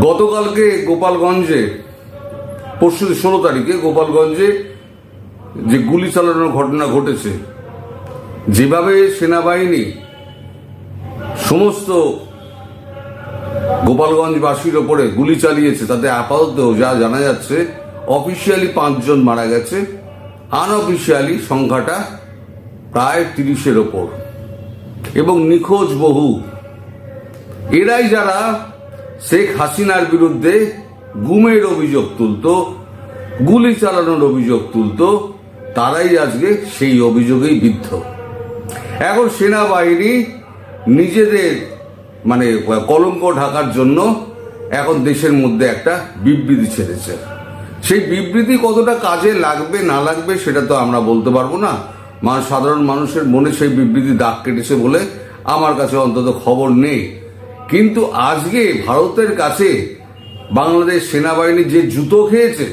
গতকালকে গোপালগঞ্জে, পরশু ষোলো তারিখে গোপালগঞ্জে যে গুলি চালানোর ঘটনা ঘটেছে, যেভাবে সেনাবাহিনী সমস্ত গোপালগঞ্জবাসীর ওপরে গুলি চালিয়েছে, তাতে আপাতত যা জানা যাচ্ছে, অফিসিয়ালি পাঁচজন মারা গেছে, আনঅফিসিয়ালি সংখ্যাটা প্রায় তিরিশের ওপর। এবং নিখোঁজ বহু। এরাই যারা শেখ হাসিনার বিরুদ্ধে গুমের অভিযোগ তুলতো, গুলি চালানোর অভিযোগ তুলতো, তারাই আজকে সেই অভিযোগেই বিদ্ধ। এখন সেনাবাহিনী নিজেদের মানে কলঙ্ক ঢাকার জন্য এখন দেশের মধ্যে একটা বিবৃতি ছেড়েছে। সেই বিবৃতি কতটা কাজে লাগবে, না লাগবে সেটা তো আমরা বলতে পারব না। সাধারণ মানুষের মনে সেই বিবৃতি দাগ কেটেছে বলে আমার কাছে অন্তত খবর নেই। কিন্তু আজকে ভারতের কাছে বাংলাদেশ সেনাবাহিনী যে জুতো খেয়েছে,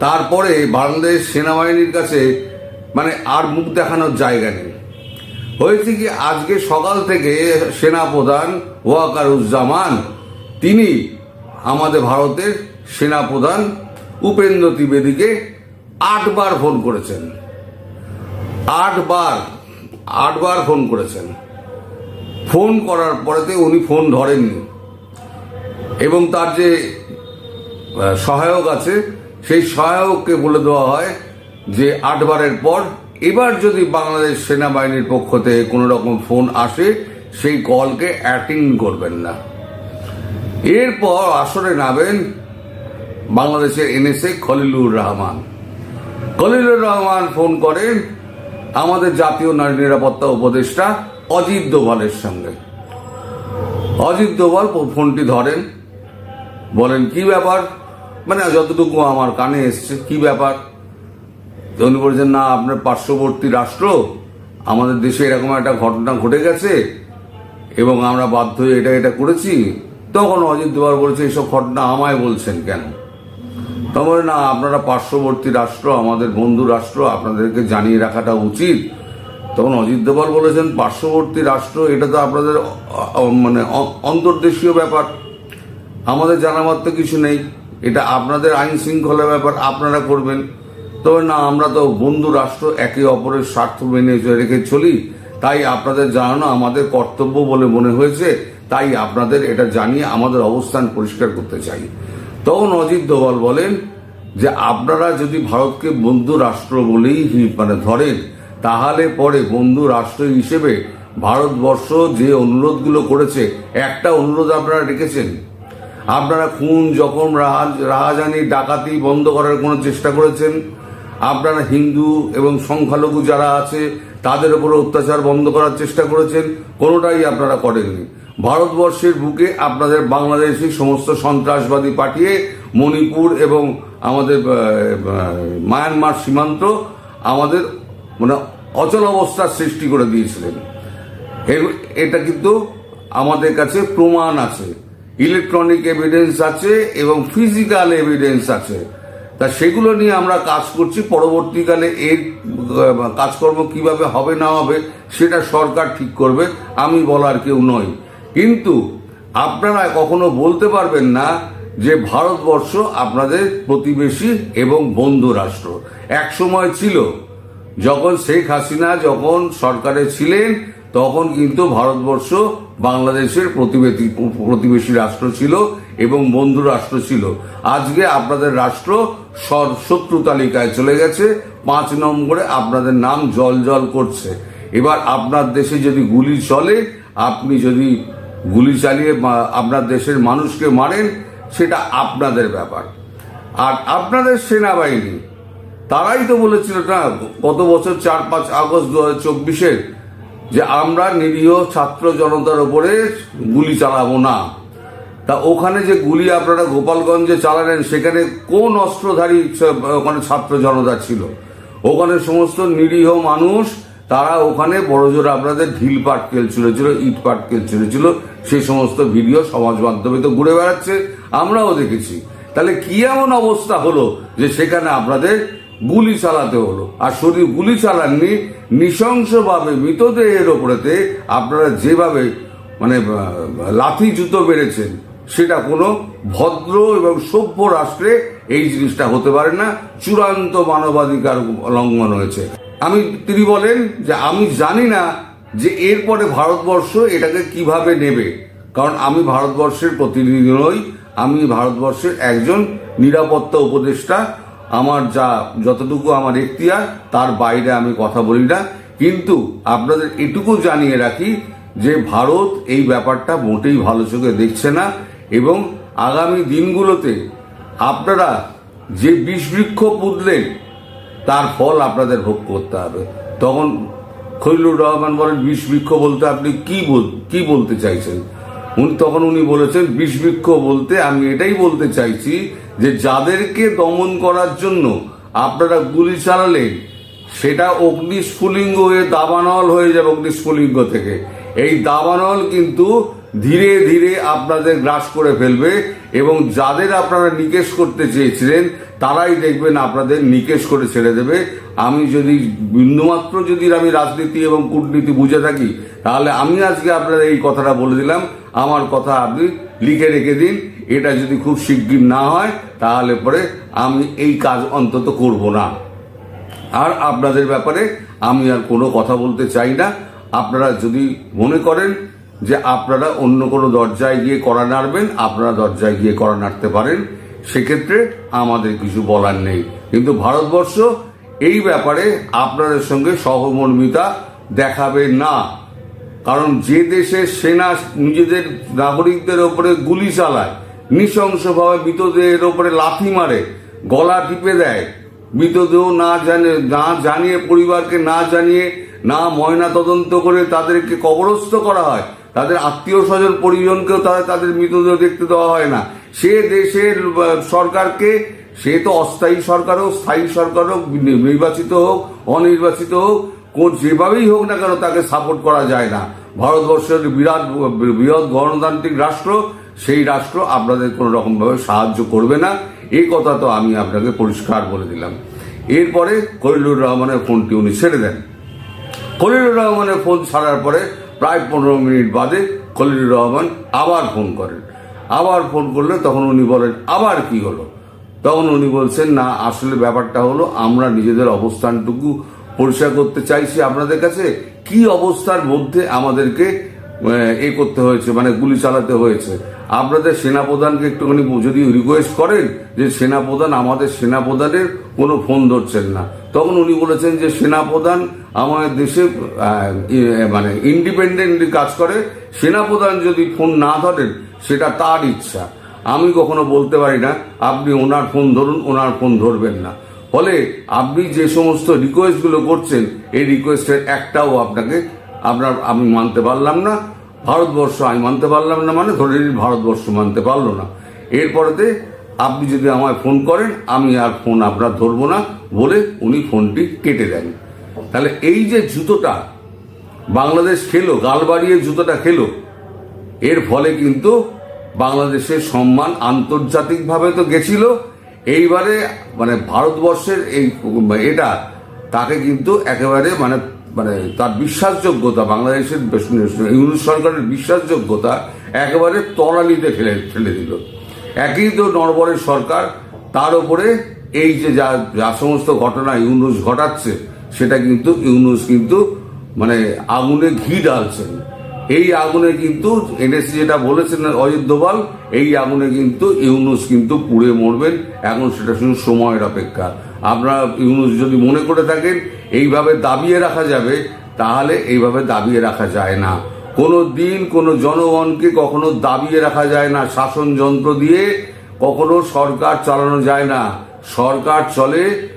তারপরে বাংলাদেশ সেনাবাহিনীর কাছে মানে আর মুখ দেখানোর জায়গা নেই। হয়েছে কি, আজকে সকাল থেকে সেনাপ্রধান ওয়াকারুজ্জামান, তিনি আমাদের ভারতের সেনাপ্রধান উপেন্দ্র ত্রিবেদীকে আটবার ফোন করেছেন। আটবার আটবার ফোন করেছেন। ফোন করার পরেতে উনি ফোন ধরেননি। এবং তার যে সহায়ক আছে, সেই সহায়ককে বলে দেওয়া হয় যে আটবারের পর এবার যদি বাংলাদেশ সেনাবাহিনীর পক্ষ থেকে কোনো রকম ফোন আসে, সেই কলকে অ্যাটেন্ড করবেন না। এরপর আসরে নামেন বাংলাদেশের এনএসএ খলিলুর রহমান। খলিলুর রহমান ফোন করেন, আমাদের জাতীয় নারী নিরাপত্তা উপদেষ্টা অজিত দোভালের সঙ্গে। অজিত দোভাল ফোনটি ধরেন। বলেন, কি ব্যাপার? মানে যতটুকু আমার কানে এসছে, কি ব্যাপার? উনি বলছেন, না, আপনার পার্শ্ববর্তী রাষ্ট্র, আমাদের দেশে এরকম একটা ঘটনা ঘটে গেছে এবং আমরা বাধ্য হয়ে এটা এটা করেছি। তখন অজিত দোভাল বলছে এইসব ঘটনা আমায় বলছেন কেন? তখন না, আপনারা পার্শ্ববর্তী রাষ্ট্র, আমাদের বন্ধু রাষ্ট্র, আপনাদেরকে জানিয়ে রাখাটা উচিত। তখন অজিত দোভাল বলেছেন, পার্শ্ববর্তী রাষ্ট্র, এটা তো আপনাদের মানে অন্তর্দেশীয় ব্যাপার। আমাদের জানাবার তো কিছু নেই। এটা আপনাদের আইন শৃঙ্খলা ব্যাপার, আপনারা করবেন। তবে না, আমরা তো বন্ধু রাষ্ট্র, একে অপরের স্বার্থ মেনে রেখে চলি। তাই আপনাদের জানানো আমাদের কর্তব্য বলে মনে হয়েছে। তাই আপনাদের এটা জানিয়ে আমাদের অবস্থান পরিষ্কার করতে চাই। তখন অজিত দোভাল বলেন যে, আপনারা যদি ভারতকে বন্ধু রাষ্ট্র বলেই মানে ধরেন তাহলে পরে বন্ধু রাষ্ট্র হিসেবে ভারতবর্ষ যে অনুরোধগুলো করেছে, একটা অনুরোধ আপনারা রেখেছেন? আপনারা খুন, জখম রাহাজ- রাহাজানি, ডাকাতি বন্ধ করার কোনো চেষ্টা করেছেন? আপনারা হিন্দু এবং সংখ্যালঘু যারা আছে, তাদের উপরে অত্যাচার বন্ধ করার চেষ্টা করেছেন? কোনোটাই আপনারা করেননি। ভারতবর্ষের বুকে আপনাদের বাংলাদেশি সমস্ত সন্ত্রাসবাদী পাঠিয়ে মণিপুর এবং আমাদের মায়ানমার সীমান্ত আমাদের মানে অচল অবস্থার সৃষ্টি করে দিয়েছিলেন। এটা কিন্তু আমাদের কাছে প্রমাণ আছে। ইলেকট্রনিক এভিডেন্স আছে এবং ফিজিক্যাল এভিডেন্স আছে। তা সেগুলো নিয়ে আমরা কাজ করছি। পরবর্তীকালে এর কাজকর্ম কীভাবে হবে না হবে সেটা সরকার ঠিক করবে। আমি বলার কেউ নই। কিন্তু আপনারা কখনো বলতে পারবেন না যে ভারতবর্ষ আপনাদের প্রতিবেশী এবং বন্ধু রাষ্ট্র। এক সময় ছিল যখন শেখ হাসিনা যখন সরকারে ছিলেন, তখন কিন্তু ভারতবর্ষ বাংলাদেশের প্রতিবেশী প্রতিবেশী রাষ্ট্র ছিল এবং বন্ধু রাষ্ট্র ছিল। আজকে আপনাদের রাষ্ট্র শত্রু তালিকায় চলে গেছে, পাঁচ নম্বরে আপনাদের নাম জল জল করছে। এবার আপনার দেশে যদি গুলি চলে, আপনি যদি গুলি চালিয়ে আপনার দেশের মানুষকে মারেন, সেটা আপনাদের ব্যাপার। আর আপনাদের সেনাবাহিনী তারাই তো বলেছিল না, গত বছর চার পাঁচ আগস্ট দু হাজার যে আমরা নিরীহ ছাত্র জনতার উপরে গুলি চালাবো না। তা ওখানে যে গুলি আপনারা গোপালগঞ্জে চালালেন, সেখানে কোন অস্ত্রধারী ওখানে ছাত্র জনতা ছিল? ওখানে সমস্ত নিরীহ মানুষ, তারা ওখানে বড়জোর আপনাদের ঢিল পাটকেল ছুঁড়েছিল ইট পাটকেল ছুঁড়েছিল সেই সমস্ত ভিডিও সমাজ মাধ্যমে তো ঘুরে বেড়াচ্ছে, আমরাও দেখেছি। তাহলে কি এমন অবস্থা হলো যে সেখানে আপনাদের গুলি চালাতে হলো। আর শুধু গুলি চালাননি, নৃশংসভাবে মৃতদেহের ওপরেতে আপনারা যেভাবে মানে লাথি জুতো বেড়েছেন সেটা কোনো ভদ্র এবং সভ্য রাষ্ট্রে এই জিনিসটা হতে পারে না। চূড়ান্ত মানবাধিকার লঙ্ঘন হয়েছে। আমি, তিনি বলেন যে আমি জানি না যে এরপরে ভারতবর্ষ এটাকে কীভাবে নেবে। কারণ আমি ভারতবর্ষের প্রতিনিধি নই, আমি ভারতবর্ষের একজন নিরাপত্তা উপদেষ্টা। আমার যা যতটুকু আমার এখতিয়ার তার বাইরে আমি কথা বলি না। কিন্তু আপনাদের এটুকু জানিয়ে রাখি যে ভারত এই ব্যাপারটা মোটেই ভালো চোখে দেখছে না এবং আগামী দিনগুলোতে আপনারা যে বিষ বৃক্ষ পুঁতলেন, তার ফল আপনাদের ভোগ করতে হবে। তখন খৈলুর রহমান বলেন বিষ বৃক্ষ বলতে আপনি কি কি বলতে চাইছেন? উনি তখন উনি বলেছেন বিষ বৃক্ষ বলতে আমি এটাই বলতে চাইছি যে যাদেরকে দমন করার জন্য আপনারা গুলি চালালেন সেটা অগ্নিস্ফুলিঙ্গ হয়ে দাবানল হয়ে যাবে অগ্নিস্ফুলিঙ্গ থেকে। এই দাবানল কিন্তু ধীরে ধীরে আপনাদের গ্রাস করে ফেলবে এবং যাদের আপনারা নিকেশ করতে চেয়েছিলেন, তারাই দেখবেন আপনাদের নিকেশ করে ছেড়ে দেবে। আমি যদি, বিন্দুমাত্র যদি আমি রাজনীতি এবং কূটনীতি বুঝে থাকি, তাহলে আমি আজকে আপনার এই কথাটা বলে দিলাম। আমার কথা আপনি লিখে রেখে দিন। এটা যদি খুব শিগগির না হয়, তাহলে পরে আমি এই কাজ অন্তত করব না। আর আপনাদের ব্যাপারে আমি আর কোনো কথা বলতে চাই না। আপনারা যদি মনে করেন যে আপনারা অন্য কোনো দরজায় গিয়ে করা নাড়বেন, আপনারা দরজায় গিয়ে করা নাড়তে পারেন। সেক্ষেত্রে আমাদের কিছু বলার নেই। কিন্তু ভারতবর্ষ এই ব্যাপারে আপনাদের সঙ্গে সহমর্মিতা দেখাবে না। কারণ যে দেশে সেনা নিজেদের নাগরিকদের ওপরে গুলি চালায়, নৃশংসভাবে মৃতদেহের ওপরে লাথি মারে, গলা টিপে দেয়, মৃতদেহ না জানে, না জানিয়ে পরিবারকে না জানিয়ে, না ময়না তদন্ত করে তাদেরকে কবরস্থ করা হয় তাদের আত্মীয় স্বজন পরিজনকেও তাদের তাদের মৃতদেহ দেখতে দেওয়া হয় না। সে দেশের সরকারকে, সে তো অস্থায়ী সরকার হোক, স্থায়ী সরকার হোক, নির্বাচিত হোক, অনির্বাচিত হোক, কোন যেভাবেই হোক না কেন তাকে সাপোর্ট করা যায় না। ভারতবর্ষের বিরাট, বৃহৎ গণতান্ত্রিক রাষ্ট্র, সেই রাষ্ট্র আপনাদের কোনো রকমভাবে সাহায্য করবে না। এই কথা তো আমি আপনাকে পরিষ্কার বলে দিলাম। এরপরে খলিলুর রহমানের ফোনটি উনি ছেড়ে দেন। খলিলুর রহমানের ফোন ছাড়ার পরে প্রায় পনেরো মিনিট বাদে খলিলুর রহমান আবার ফোন করেন। আবার ফোন করলে তখন উনি বলেন, আবার কি হলো? তখন উনি বলছেন, না, আসলে ব্যাপারটা হলো আমরা নিজেদের অবস্থানটুকু পরিষ্কার করতে চাইছি আপনাদের কাছে। কি অবস্থার মধ্যে আমাদেরকে, এ করতে হয়েছে? মানে গুলি চালাতে হয়েছে। আপনাদের সেনাপ্রধানকে একটুখানি যদি রিকোয়েস্ট করেন যে, সেনাপ্রধান, আমাদের সেনাপ্রধানের কোনো ফোন ধরছেন না। তখন উনি বলেছেন যে সেনাপ্রধান আমাদের দেশে মানে ইন্ডিপেন্ডেন্টলি কাজ করে, সেনাপ্রধান যদি ফোন না ধরেন, সেটা তার ইচ্ছা। আমি কখনো বলতে পারি না, আপনি ওনার ফোন ধরুন, ওনার ফোন ধরবেন না। ফলে আপনি যে সমস্ত রিকোয়েস্টগুলো করছেন, এই রিকোয়েস্টের একটাও আপনাকে, আপনার, আমি মানতে পারলাম না, ভারতবর্ষ আমি মানতে পারলাম না মানে ধরে নিন ভারতবর্ষ মানতে পারল না। এরপরেতে আপনি যদি আমায় ফোন করেন, আমি আর ফোন আপনার ধরবো না। বলে উনি ফোনটি কেটে দেন। তাহলে এই যে জুতোটা বাংলাদেশ খেলো, গাল বাড়িয়ে জুতোটা খেলো, এর ফলে কিন্তু বাংলাদেশের সম্মান আন্তর্জাতিকভাবে তো গেছিল। এইবারে মানে ভারতবর্ষের এই এটা, তাকে কিন্তু একেবারে মানে মানে তার বিশ্বাসযোগ্যতা, বাংলাদেশের ইউনিট সরকারের বিশ্বাসযোগ্যতা একেবারে তলানিতে ফেলে ফেলে দিল। একই তো নরবরের সরকার, তার উপরে এই যে যা যা সমস্ত ঘটনা ইউনুস ঘটাচ্ছে, সেটা কিন্তু ইউনুস কিন্তু মানে আগুনে ঘি ডালছেন এই আগুনে কিন্তু এনএসসি যেটা বলেছেন অজিত দোভাল, এই আগুনে কিন্তু ইউনুস কিন্তু পুড়ে মরবেন। এখন সেটা শুধু সময়ের অপেক্ষা। আপনারা ইউনুস যদি মনে করে থাকেন, এইভাবে দাবিয়ে রাখা যাবে, তাহলে এইভাবে দাবিয়ে রাখা যায় না। কোনো দিন কোনো জনগণকে কখনো দাবিয়ে রাখা যায় না শাসন যন্ত্র দিয়ে কখনো সরকার চালানো যায় না। সরকার চলে,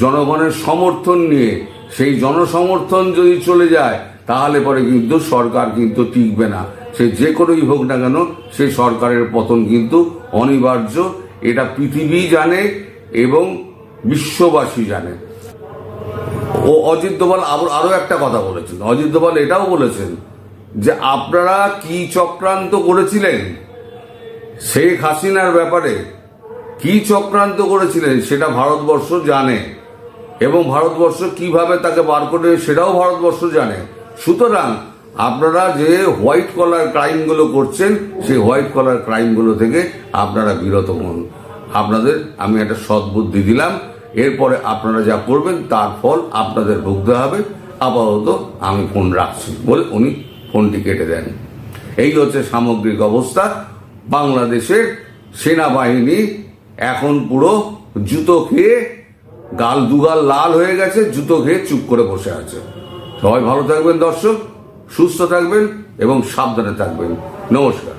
জনগণের সমর্থন নিয়ে। সেই জনসমর্থন যদি চলে যায়, তাহলে পরে কিন্তু সরকার কিন্তু টিকবে না। সে যে কোনোই হোক না কেন, সে সরকারের পতন কিন্তু অনিবার্য। এটা পৃথিবী জানে এবং বিশ্ববাসী জানে। ও অজিত দোভাল আবার আরও একটা কথা বলেছেন। অজিত দোভাল এটাও বলেছেন যে, আপনারা কি চক্রান্ত করেছিলেন? শেখ হাসিনার ব্যাপারে কি চক্রান্ত করেছিলেন সেটা ভারতবর্ষ জানে। এবং ভারতবর্ষ কীভাবে তাকে বার করে, সেটাও ভারতবর্ষ জানে। সুতরাং আপনারা যে হোয়াইট কলার ক্রাইমগুলো করছেন, সেই হোয়াইট কলার ক্রাইমগুলো থেকে আপনারা বিরত হন। আপনাদের, আমি একটা সদ্বুদ্ধি দিলাম। এরপরে আপনারা যা করবেন, তার ফল আপনাদের ভুগতে হবে। আপাতত আমি ফোন রাখছি বলে উনি ফোনটি কেটে দেন। এই হচ্ছে সামগ্রিক অবস্থা। বাংলাদেশের সেনাবাহিনী এখন পুরো জুতো খেয়ে গাল দুগাল লাল হয়ে গেছে, জুতো খেয়ে চুপ করে বসে আছে। সবাই ভালো থাকবেন দর্শক, সুস্থ থাকবেন এবং সাবধানে থাকবেন। নমস্কার।